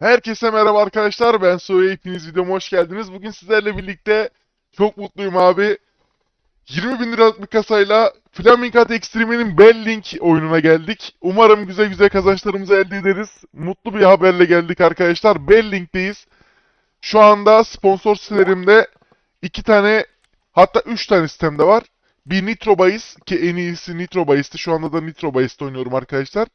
Herkese merhaba arkadaşlar. Ben Soya. Hepiniz videoma hoş geldiniz. Bugün sizlerle birlikte çok mutluyum abi. 20 bin liralık bir kasayla Flaming Hut Extreme'nin Bell Link oyununa geldik. Umarım güzel güzel kazançlarımızı elde ederiz. Mutlu bir haberle geldik arkadaşlar. Bell Link'teyiz. Şu anda sponsor sitelerimde iki tane hatta üç tane sitemde var. Bir Nitro Bahis ki en iyisi Nitro Bahis'ti. Şu anda da Nitro Bahis'te oynuyorum arkadaşlar.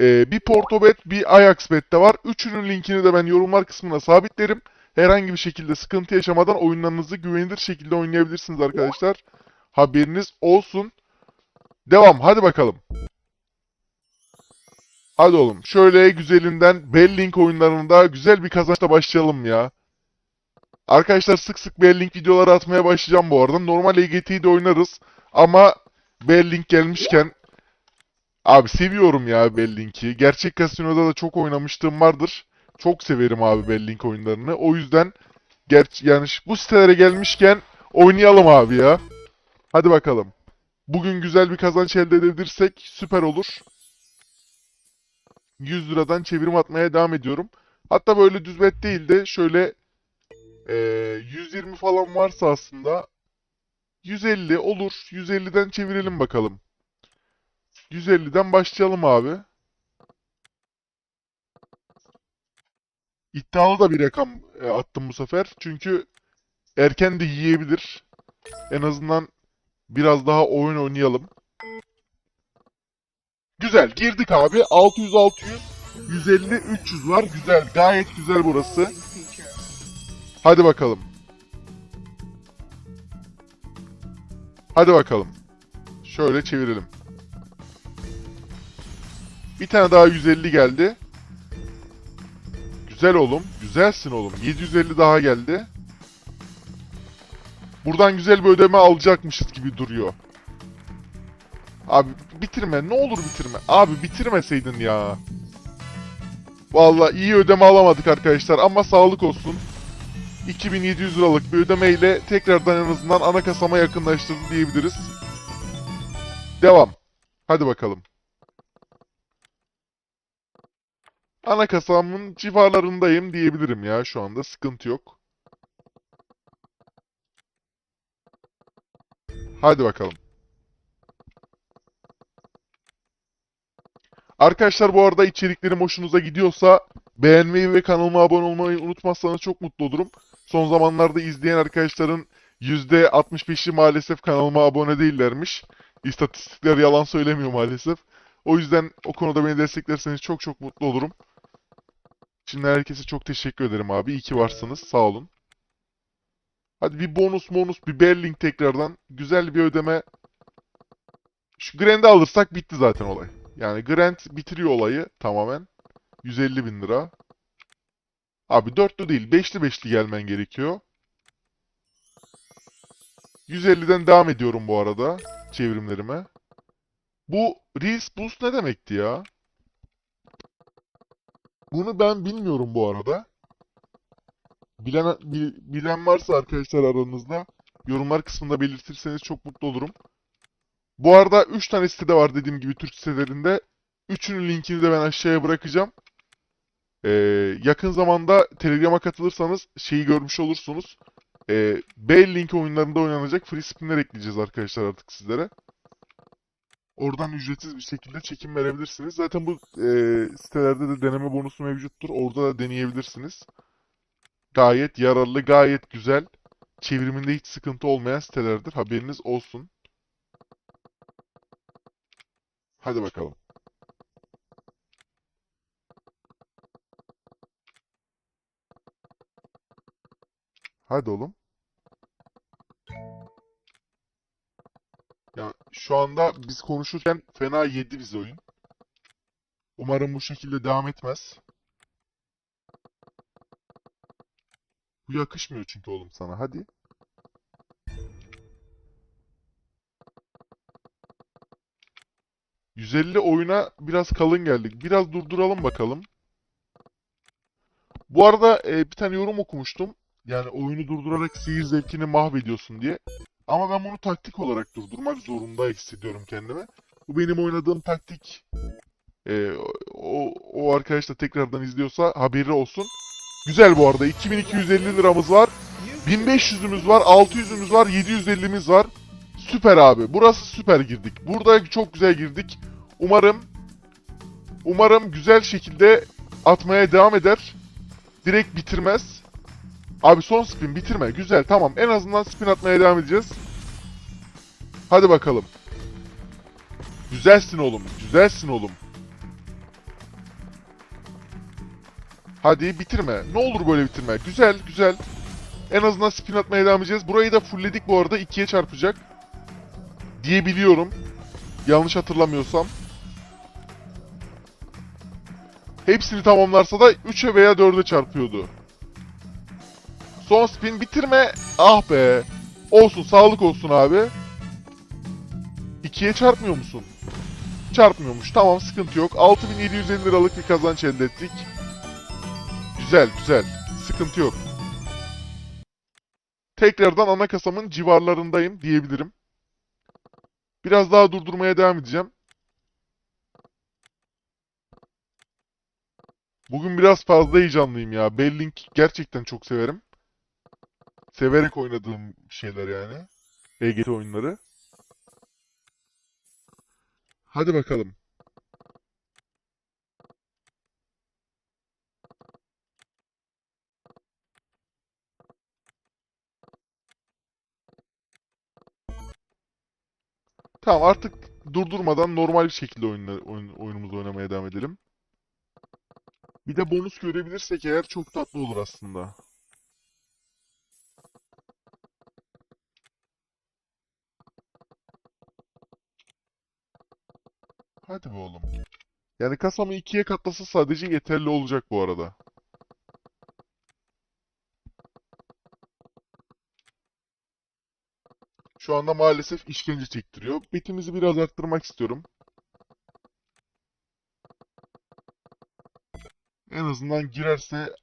Ee, bir Portobet, bir Ajaxbet de var. Üçünün linkini de ben yorumlar kısmına sabitlerim. Herhangi bir şekilde sıkıntı yaşamadan oyunlarınızı güvenilir şekilde oynayabilirsiniz arkadaşlar. Haberiniz olsun. Devam, hadi bakalım. Hadi oğlum, şöyle güzelinden Bellink oyunlarında güzel bir kazançla başlayalım ya. Arkadaşlar sık sık Bellink videoları atmaya başlayacağım bu arada. Normal EGT'yi de oynarız ama Bellink gelmişken Abi seviyorum ya Bellink'i. Gerçek kasinoda da çok oynamışlığım vardır. Çok severim abi Bellink oyunlarını. O yüzden ger yani bu sitelere gelmişken oynayalım abi ya. Hadi bakalım. Bugün güzel bir kazanç elde edebilirsek süper olur. 100 liradan çevirim atmaya devam ediyorum. Hatta böyle düz bet değil de şöyle eee, 120 falan varsa aslında 150 olur. 150'den çevirelim bakalım. 150'den başlayalım abi. İddialı da bir rakam e, attım bu sefer. Çünkü erken de yiyebilir. En azından biraz daha oyun oynayalım. Güzel girdik abi. 600 600 150 300 var. Güzel. Gayet güzel burası. Hadi bakalım. Hadi bakalım. Şöyle çevirelim. Bir tane daha 150 geldi. Güzel oğlum. Güzelsin oğlum. 750 daha geldi. Buradan güzel bir ödeme alacakmışız gibi duruyor. Abi bitirme. Ne olur bitirme. Abi bitirmeseydin ya. Vallahi iyi ödeme alamadık arkadaşlar ama sağlık olsun. 2700 liralık bir ödemeyle tekrardan en azından ana kasama yakınlaştırdı diyebiliriz. Devam. Hadi bakalım. Ana kasamın civarlarındayım diyebilirim ya şu anda. Sıkıntı yok. Hadi bakalım. Arkadaşlar bu arada içeriklerim hoşunuza gidiyorsa beğenmeyi ve kanalıma abone olmayı unutmazsanız çok mutlu olurum. Son zamanlarda izleyen arkadaşların %65'i maalesef kanalıma abone değillermiş. İstatistikler yalan söylemiyor maalesef. O yüzden o konuda beni desteklerseniz çok çok mutlu olurum. Şimdi herkese çok teşekkür ederim abi. İyi ki varsınız. Sağ olun. Hadi bir bonus bonus bir Berlink tekrardan. Güzel bir ödeme. Şu Grand'i alırsak bitti zaten olay. Yani Grand bitiriyor olayı tamamen. 150 bin lira. Abi dörtlü değil beşli beşli gelmen gerekiyor. 150'den devam ediyorum bu arada çevrimlerime. Bu Reels Boost ne demekti ya? Bunu ben bilmiyorum bu arada. Bilen, bi- bilen varsa arkadaşlar aranızda yorumlar kısmında belirtirseniz çok mutlu olurum. Bu arada 3 tane sitede var dediğim gibi Türk sitelerinde. Üçünün linkini de ben aşağıya bırakacağım. Ee, yakın zamanda Telegram'a katılırsanız şeyi görmüş olursunuz. Ee, Bell Link oyunlarında oynanacak free spinler ekleyeceğiz arkadaşlar artık sizlere. Oradan ücretsiz bir şekilde çekim verebilirsiniz. Zaten bu e, sitelerde de deneme bonusu mevcuttur. Orada da deneyebilirsiniz. Gayet yararlı, gayet güzel. Çevriminde hiç sıkıntı olmayan sitelerdir. Haberiniz olsun. Hadi bakalım. Hadi oğlum. Ya şu anda biz konuşurken fena yedi biz oyun. Umarım bu şekilde devam etmez. Bu yakışmıyor çünkü oğlum sana. Hadi. ...150 oyuna biraz kalın geldik. Biraz durduralım bakalım. Bu arada e, bir tane yorum okumuştum. Yani oyunu durdurarak seyir zevkini mahvediyorsun diye. Ama ben bunu taktik olarak durdurmak zorunda hissediyorum kendime. Bu benim oynadığım taktik Ee, o, o arkadaş da tekrardan izliyorsa haberi olsun. Güzel bu arada. 2250 liramız var. 1500'ümüz var, 600'ümüz var, 750'miz var. Süper abi. Burası süper girdik. Burada çok güzel girdik. Umarım umarım güzel şekilde atmaya devam eder. Direkt bitirmez. Abi son spin bitirme. Güzel tamam. En azından spin atmaya devam edeceğiz. Hadi bakalım. Güzelsin oğlum. Güzelsin oğlum. Hadi bitirme. Ne olur böyle bitirme. Güzel güzel. En azından spin atmaya devam edeceğiz. Burayı da fullledik bu arada. 2'ye çarpacak. Diye biliyorum. Yanlış hatırlamıyorsam. Hepsini tamamlarsa da 3'e veya 4'e çarpıyordu. Son spin bitirme. Ah be. Olsun sağlık olsun abi. 2'ye çarpmıyor musun? Çarpmıyormuş. Tamam sıkıntı yok. 6750 liralık bir kazanç elde ettik. Güzel güzel. Sıkıntı yok. Tekrardan ana kasamın civarlarındayım diyebilirim. Biraz daha durdurmaya devam edeceğim. Bugün biraz fazla heyecanlıyım ya. Bellink gerçekten çok severim. Severek oynadığım şeyler yani. EGT oyunları. Hadi bakalım. Tamam artık durdurmadan normal bir şekilde oyunla, oyun, oyunumuzu oynamaya devam edelim. Bir de bonus görebilirsek eğer çok tatlı olur aslında. Be oğlum. Yani kasamı ikiye katlasa sadece yeterli olacak bu arada. Şu anda maalesef işkence çektiriyor. Betimizi biraz arttırmak istiyorum. En azından girerse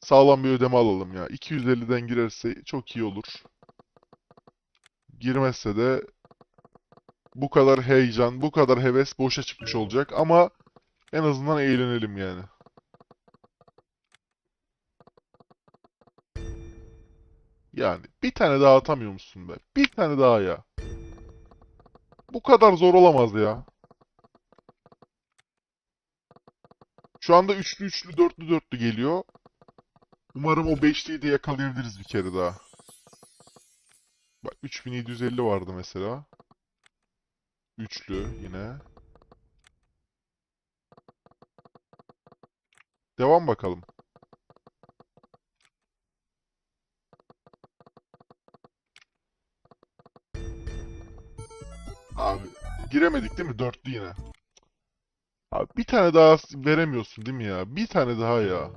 sağlam bir ödeme alalım ya. 250'den girerse çok iyi olur. Girmezse de bu kadar heyecan, bu kadar heves boşa çıkmış olacak ama en azından eğlenelim yani. Yani bir tane daha atamıyor musun be? Bir tane daha ya. Bu kadar zor olamaz ya. Şu anda üçlü üçlü dörtlü dörtlü geliyor. Umarım o beşliyi de yakalayabiliriz bir kere daha. Bak 3750 vardı mesela. Üçlü yine. Devam bakalım. Abi giremedik değil mi? Dörtlü yine. Abi bir tane daha veremiyorsun değil mi ya? Bir tane daha ya.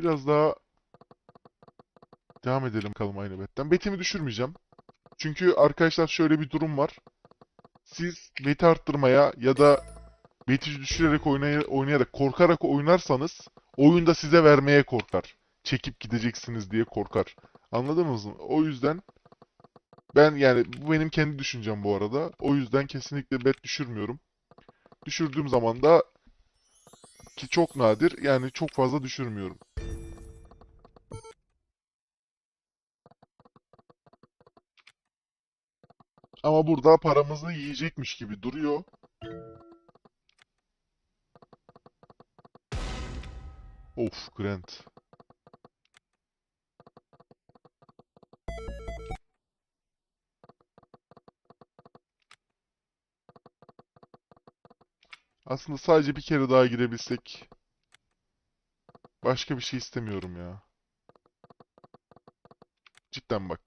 Biraz daha devam edelim bakalım aynı betten. Betimi düşürmeyeceğim. Çünkü arkadaşlar şöyle bir durum var. Siz beti arttırmaya ya da beti düşürerek oynay oynayarak korkarak oynarsanız oyun da size vermeye korkar. Çekip gideceksiniz diye korkar. Anladınız mı? O yüzden ben yani bu benim kendi düşüncem bu arada. O yüzden kesinlikle bet düşürmüyorum. Düşürdüğüm zaman da ki çok nadir yani çok fazla düşürmüyorum. Ama burada paramızı yiyecekmiş gibi duruyor. Of Grant. Aslında sadece bir kere daha girebilsek. Başka bir şey istemiyorum ya. Cidden bak.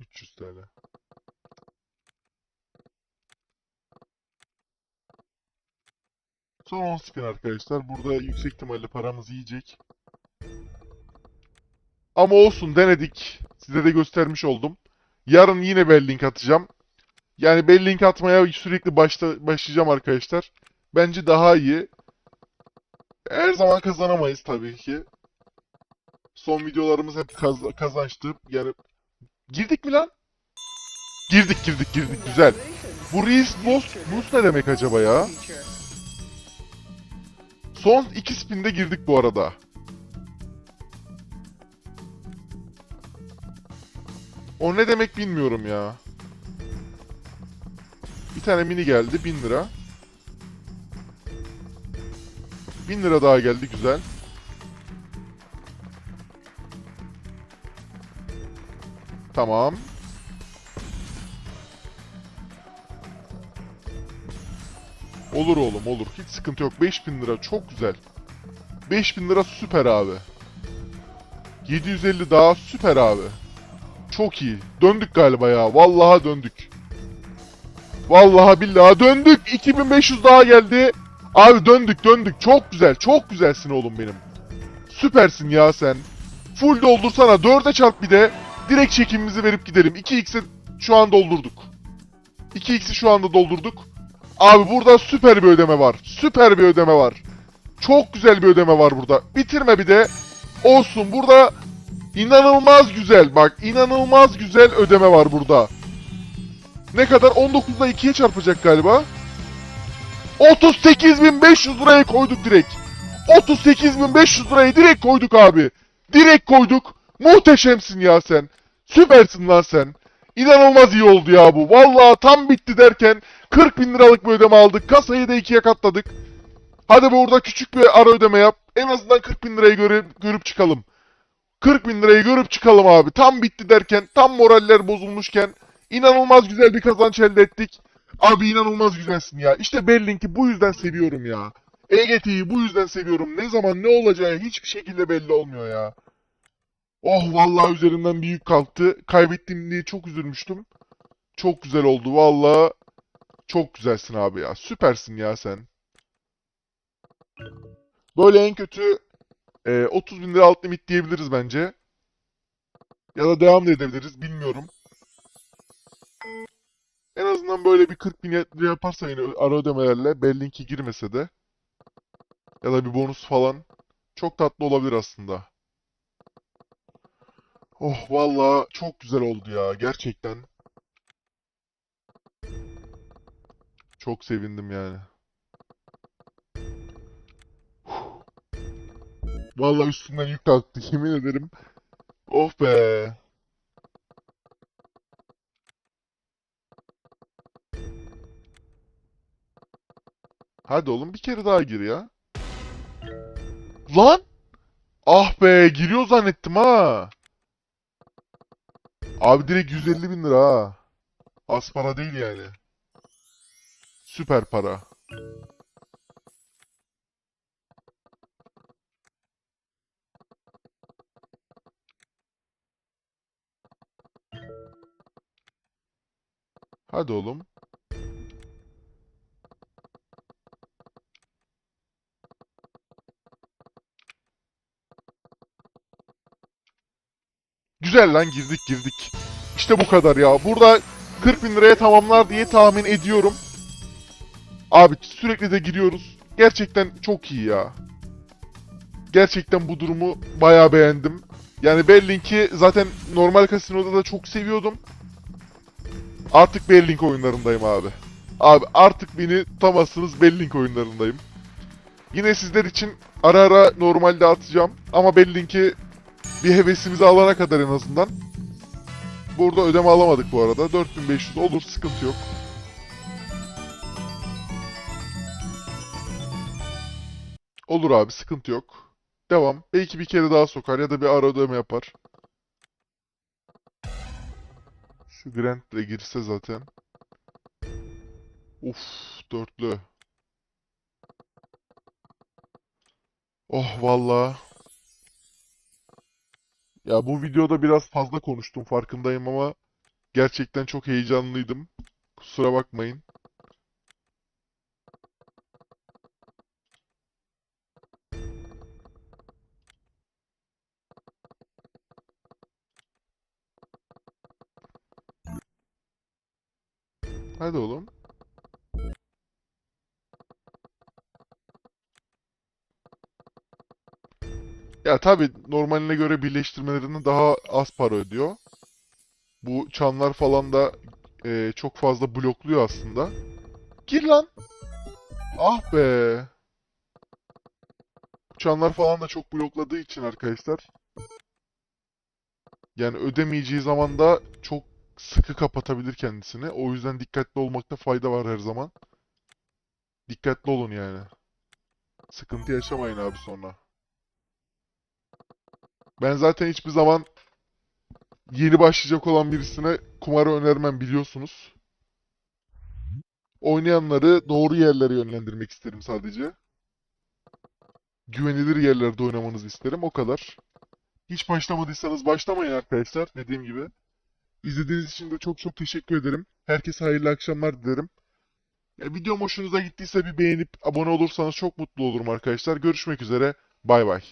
300 TL. Son 10 spin arkadaşlar. Burada yüksek ihtimalle paramız yiyecek. Ama olsun denedik. Size de göstermiş oldum. Yarın yine bellink atacağım. Yani bellink atmaya sürekli başta başlayacağım arkadaşlar. Bence daha iyi. Her zaman kazanamayız tabii ki. Son videolarımız hep kaz- kazançtı. Yani girdik mi lan? Girdik girdik girdik güzel. Bu Reese Boss, Boss ne demek acaba ya? Son iki spinde girdik bu arada. O ne demek bilmiyorum ya. Bir tane mini geldi 1000 lira. 1000 lira daha geldi güzel. Tamam. Olur oğlum olur. Hiç sıkıntı yok. 5000 lira çok güzel. 5000 lira süper abi. 750 daha süper abi. Çok iyi. Döndük galiba ya. Vallahi döndük. Vallahi billahi döndük. 2500 daha geldi. Abi döndük döndük. Çok güzel. Çok güzelsin oğlum benim. Süpersin ya sen. Full doldursana. 4'e çarp bir de. Direkt çekimimizi verip gidelim. 2x'i şu an doldurduk. 2x'i şu anda doldurduk. Abi burada süper bir ödeme var. Süper bir ödeme var. Çok güzel bir ödeme var burada. Bitirme bir de. Olsun. Burada inanılmaz güzel. Bak inanılmaz güzel ödeme var burada. Ne kadar? 19'da 2'ye çarpacak galiba. 38.500 liraya koyduk direkt. 38.500 lirayı direkt koyduk abi. Direkt koyduk. Muhteşemsin ya sen. Süpersin lan sen. İnanılmaz iyi oldu ya bu. Vallahi tam bitti derken 40 bin liralık bir ödeme aldık. Kasayı da ikiye katladık. Hadi burada küçük bir ara ödeme yap. En azından 40 bin lirayı görüp, görüp çıkalım. 40 bin lirayı görüp çıkalım abi. Tam bitti derken, tam moraller bozulmuşken inanılmaz güzel bir kazanç elde ettik. Abi inanılmaz güzelsin ya. İşte Berlink'i bu yüzden seviyorum ya. EGT'yi bu yüzden seviyorum. Ne zaman ne olacağı hiçbir şekilde belli olmuyor ya. Oh vallahi üzerimden bir yük kalktı. Kaybettim diye çok üzülmüştüm. Çok güzel oldu vallahi. Çok güzelsin abi ya. Süpersin ya sen. Böyle en kötü e, 30 bin lira alt limit diyebiliriz bence. Ya da devam da edebiliriz. Bilmiyorum. En azından böyle bir 40 bin lira yaparsa yine ara ödemelerle Berlinki girmese de ya da bir bonus falan çok tatlı olabilir aslında. Oh vallahi çok güzel oldu ya gerçekten. Çok sevindim yani. Huh. Vallahi üstünden yük kalktı yemin ederim. Of be. Hadi oğlum bir kere daha gir ya. Lan! Ah be giriyor zannettim ha. Abi direkt 150 bin lira ha. Az para değil yani. Süper para. Hadi oğlum. Güzel lan girdik girdik. İşte bu kadar ya. Burada 40 bin liraya tamamlar diye tahmin ediyorum. Abi sürekli de giriyoruz. Gerçekten çok iyi ya. Gerçekten bu durumu bayağı beğendim. Yani Berlink'i zaten normal kasinoda da çok seviyordum. Artık Berlink oyunlarındayım abi. Abi artık beni tutamazsınız Berlink oyunlarındayım. Yine sizler için ara ara normalde atacağım. Ama Berlink'i bir hevesimizi alana kadar en azından. Burada ödeme alamadık bu arada. 4500 olur sıkıntı yok. Olur abi sıkıntı yok. Devam. Belki bir kere daha sokar ya da bir ara ödeme yapar. Şu Grant de girse zaten. Uf dörtlü. Oh vallahi. Ya bu videoda biraz fazla konuştum farkındayım ama gerçekten çok heyecanlıydım. Kusura bakmayın. Hadi oğlum. Ya tabii normaline göre birleştirmelerinde daha az para ödüyor. Bu çanlar falan da e, çok fazla blokluyor aslında. Gir lan. Ah be. Çanlar falan da çok blokladığı için arkadaşlar. Yani ödemeyeceği zaman da çok sıkı kapatabilir kendisini. O yüzden dikkatli olmakta fayda var her zaman. Dikkatli olun yani. Sıkıntı yaşamayın abi sonra. Ben zaten hiçbir zaman yeni başlayacak olan birisine kumarı önermem biliyorsunuz. Oynayanları doğru yerlere yönlendirmek isterim sadece. Güvenilir yerlerde oynamanızı isterim. O kadar. Hiç başlamadıysanız başlamayın arkadaşlar. Dediğim gibi. İzlediğiniz için de çok çok teşekkür ederim. Herkese hayırlı akşamlar dilerim. Ya, videom hoşunuza gittiyse bir beğenip abone olursanız çok mutlu olurum arkadaşlar. Görüşmek üzere. Bay bay.